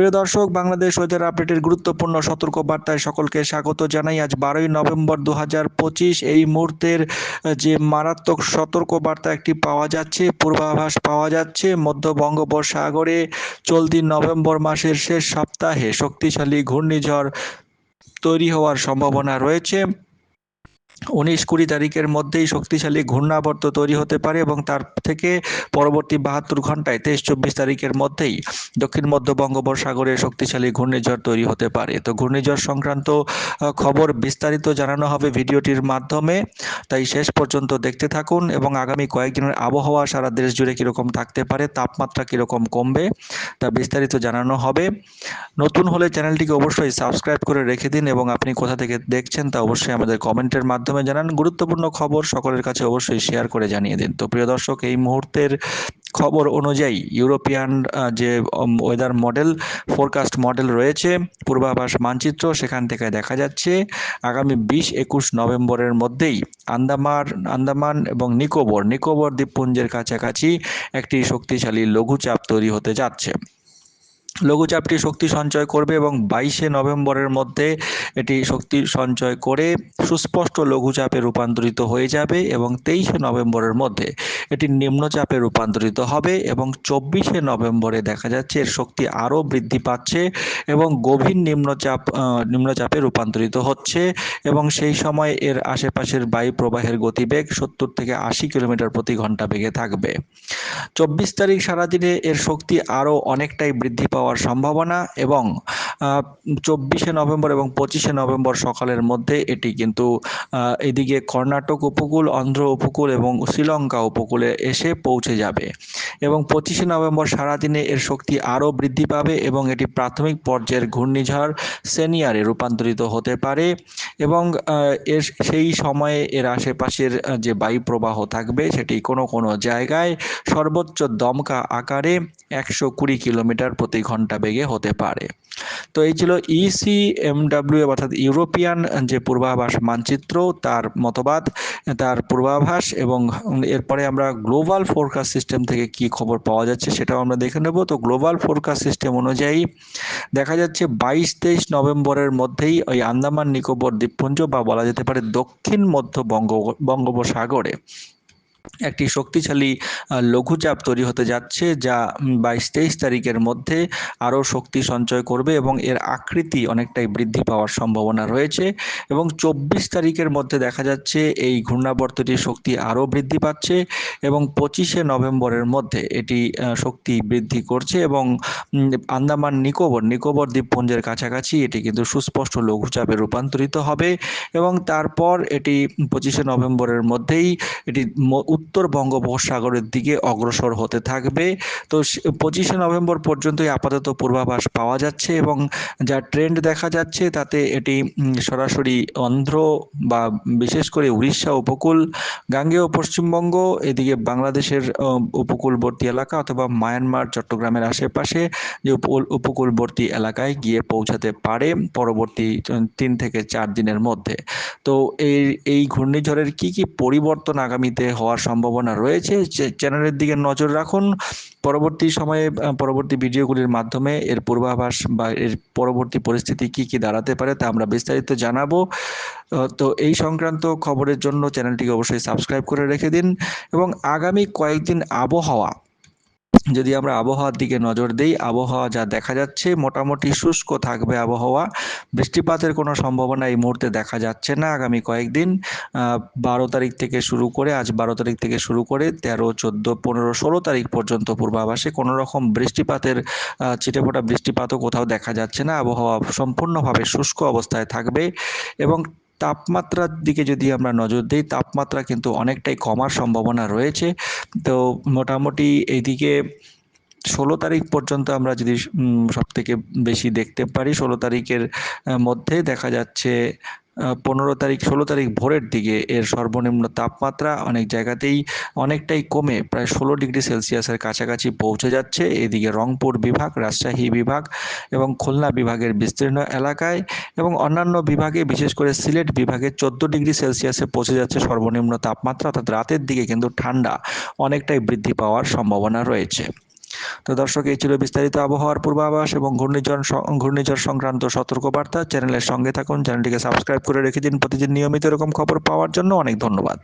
প্রিয় দর্শক, বাংলাদেশ ওয়েদার আপডেটের গুরুত্বপূর্ণ সতর্ক বার্তায় সকলকে স্বাগত জানাই। আজ বারোই নভেম্বর দু হাজার পঁচিশ এই মুহূর্তের যে মারাত্মক সতর্ক বার্তা একটি পাওয়া যাচ্ছে, পূর্বাভাস পাওয়া যাচ্ছে, মধ্য বঙ্গোপসাগরে চলতি নভেম্বর মাসের শেষ সপ্তাহে শক্তিশালী ঘূর্ণিঝড় তৈরি হওয়ার সম্ভাবনা রয়েছে। উনিশ কুড়ি তারিখের মধ্যেই শক্তিশালী ঘূর্ণাবর্ত তৈরি হতে পারে এবং তার থেকে পরবর্তী বাহাত্তর ঘন্টায় তেইশ চব্বিশ তারিখের মধ্যেই দক্ষিণ মধ্য বঙ্গোপসাগরে শক্তিশালী ঘূর্ণিঝড় তৈরি হতে পারে। তো ঘূর্ণিঝড় সংক্রান্ত খবর বিস্তারিত জানানো হবে ভিডিওটির মাধ্যমে। তাই শেষ পর্যন্ত দেখতে থাকুন এবং আগামী কয়েকদিনের আবহাওয়া সারা দেশ জুড়ে কীরকম থাকতে পারে, তাপমাত্রা কীরকম কমবে, তা বিস্তারিত জানানো হবে। নতুন হলে চ্যানেলটিকে অবশ্যই সাবস্ক্রাইব করে রেখে দিন এবং আপনি কোথা থেকে দেখছেন তা অবশ্যই আমাদের কমেন্টের মাধ্যমে মাধ্যমে জানান, গুরুত্বপূর্ণ খবর সকলের কাছে অবশ্যই শেয়ার করে জানিয়ে দিন। তো প্রিয় দর্শক, এই মুহূর্তের খবর অনুযায়ী ইউরোপিয়ান যে ওয়েদার মডেল ফোরকাস্ট মডেল রয়েছে, পূর্বাভাস মানচিত্র সেখান থেকে দেখা যাচ্ছে, আগামী বিশ একুশ নভেম্বরের মধ্যেই আন্দামান আন্দামান এবং নিকোবর নিকোবর দ্বীপপুঞ্জের কাছাকাছি একটি শক্তিশালী লঘুচাপ তৈরি হতে যাচ্ছে। লঘুচাপটি শক্তি সঞ্চয় করবে এবং বাইশে নভেম্বরের মধ্যে এটি শক্তি সঞ্চয় করে সুস্পষ্ট লঘুচাপে রূপান্তরিত হয়ে যাবে এবং তেইশে নভেম্বরের মধ্যে এটি নিম্নচাপে রূপান্তরিত হবে এবং চব্বিশে নভেম্বরে দেখা যাচ্ছে এর শক্তি আরও বৃদ্ধি পাচ্ছে এবং গভীর নিম্নচাপ নিম্নচাপে রূপান্তরিত হচ্ছে এবং সেই সময় এর আশেপাশের বায়ু প্রবাহের গতিবেগ সত্তর থেকে আশি কিলোমিটার প্রতি ঘণ্টা বেগে থাকবে। চব্বিশ তারিখ সারাদিনে এর শক্তি আরও অনেকটাই বৃদ্ধি পাওয়ার হওয়ার সম্ভাবনা এবং চব্বিশে নভেম্বর এবং পঁচিশে নভেম্বর সকালের মধ্যে এটি কিন্তু এদিকে কর্ণাটক উপকূল, অন্ধ্র উপকূল এবং শ্রীলঙ্কা উপকূলে এসে পৌঁছে যাবে। এবং পঁচিশে নভেম্বর সারাদিনে এর শক্তি আরও বৃদ্ধি পাবে এবং এটি প্রাথমিক পর্যায়ের ঘূর্ণিঝড় সেনিয়ারে রূপান্তরিত হতে পারে এবং এর সেই সময়ে এর আশেপাশের যে বায়ুপ্রবাহ থাকবে সেটি কোনো কোনো জায়গায় সর্বোচ্চ দমকা আকারে একশো কুড়ি কিলোমিটার প্রতি ঘণ্টা বেগে হতে পারে। তো এই ছিল ইসি এমডাব্লিউ অর্থাৎ ইউরোপিয়ান যে পূর্বাভাস মানচিত্র, তার মতবাদ, তার পূর্বাভাস এবং এরপরে আমরা গ্লোবাল ফোরকাস্ট সিস্টেম থেকে কি খবর পাওয়া যাচ্ছে সেটাও আমরা দেখে নেব। তো গ্লোবাল ফোরকাস্ট সিস্টেম অনুযায়ী দেখা যাচ্ছে বাইশ তেইশ নভেম্বরের মধ্যেই ওই আন্দামান নিকোবর দ্বীপপুঞ্জ বা বলা যেতে পারে দক্ষিণ মধ্য বঙ্গ, বঙ্গোপসাগরে একটি শক্তিশালী লঘুচাপ তৈরি হতে যাচ্ছে যা বাইশ তেইশ তারিখের মধ্যে আরও শক্তি সঞ্চয় করবে এবং এর আকৃতি অনেকটাই বৃদ্ধি পাওয়ার সম্ভাবনা রয়েছে এবং চব্বিশ তারিখের মধ্যে দেখা যাচ্ছে এই ঘূর্ণাবর্তটির শক্তি আরও বৃদ্ধি পাচ্ছে এবং পঁচিশে নভেম্বরের মধ্যে এটি শক্তি বৃদ্ধি করছে এবং আন্দামান নিকোবর নিকোবর দ্বীপপুঞ্জের কাছাকাছি এটি কিন্তু সুস্পষ্ট লঘুচাপে রূপান্তরিত হবে এবং তারপর এটি পঁচিশে নভেম্বরের মধ্যেই এটি উত্তর বঙ্গোপসাগরের দিকে অগ্রসর হতে থাকবে। তো পঁচিশে নভেম্বর পর্যন্তই আপাতত পূর্বাভাস পাওয়া যাচ্ছে এবং যা ট্রেন্ড দেখা যাচ্ছে তাতে এটি সরাসরি অন্ধ্র বা বিশেষ করে উড়িষ্যা উপকূল, গাঙ্গেয় পশ্চিমবঙ্গ, এদিকে বাংলাদেশের উপকূলবর্তী এলাকা অথবা মায়ানমার, চট্টগ্রামের আশেপাশে যে উপকূলবর্তী এলাকায় গিয়ে পৌঁছাতে পারে পরবর্তী তিন থেকে চার দিনের মধ্যে। তো এই এই ঘূর্ণিঝড়ের কি কি পরিবর্তন আগামীতে হওয়ার সম্ভাবনা রয়েছে। চ্যানেলের দিকে নজর রাখুন। পরবর্তী সময়ে পরবর্তী ভিডিওগুলির মাধ্যমে এর পূর্বাভাস বা এর পরবর্তী পরিস্থিতি কি কি দাঁড়াতে পারে তা আমরা বিস্তারিত জানাব। তো এই সংক্রান্ত খবরের জন্য চ্যানেলটিকে অবশ্যই সাবস্ক্রাইব করে রেখে দিন এবং আগামী কয়েকদিন আবহাওয়া যদি আমরা আবহাওয়ার দিকে নজর দিই, আবহাওয়া যা দেখা যাচ্ছে মোটামুটি শুষ্ক থাকবে আবহাওয়া। বৃষ্টিপাতের কোনো সম্ভাবনা এই মুহূর্তে দেখা যাচ্ছে না। আগামী কয়েকদিন বারো তারিখ থেকে শুরু করে, আজ বারো তারিখ থেকে শুরু করে তেরো, চোদ্দ, পনেরো, ষোলো তারিখ পর্যন্ত পূর্বাভাসে কোনো রকম বৃষ্টিপাতের ছিটেফোঁটা বৃষ্টিপাতও কোথাও দেখা যাচ্ছে না। আবহাওয়া সম্পূর্ণভাবে শুষ্ক অবস্থায় থাকবে এবং তাপমাত্রার দিকে যদি আমরা নজর দিই, তাপমাত্রা কিন্তু অনেকটাই কমার সম্ভাবনা রয়েছে। তো মোটামুটি এইদিকে ষোলো তারিখ পর্যন্ত আমরা যদি সব থেকে বেশি দেখতে পারি, ষোলো তারিখের মধ্যে দেখা যাচ্ছে পনেরো তারিখ, ষোলো তারিখ ভোরের দিকে এর সর্বনিম্ন তাপমাত্রা অনেক জায়গাতেই অনেকটাই কমে, প্রায় ষোলো ডিগ্রি সেলসিয়াসের কাছাকাছি পৌঁছে যাচ্ছে। এদিকে রংপুর বিভাগ, রাজশাহী বিভাগ এবং খুলনা বিভাগের বিস্তীর্ণ এলাকায় এবং অন্যান্য বিভাগে, বিশেষ করে সিলেট বিভাগে চোদ্দ ডিগ্রি সেলসিয়াসে পৌঁছে যাচ্ছে সর্বনিম্ন তাপমাত্রা। অর্থাৎ রাতের দিকে কিন্তু ঠান্ডা অনেকটাই বৃদ্ধি পাওয়ার সম্ভাবনা রয়েছে। তো দর্শক, এই ছিল বিস্তারিত আবহাওয়ার পূর্বাভাস এবং ঘূর্ণিঝড় ঘূর্ণিঝড় সংক্রান্ত সতর্কবার্তা। চ্যানেলের সঙ্গে থাকুন, চ্যানেলটিকে সাবস্ক্রাইব করে রেখে দিন। প্রতিদিন নিয়মিত এরকম খবর পাওয়ার জন্য অনেক ধন্যবাদ।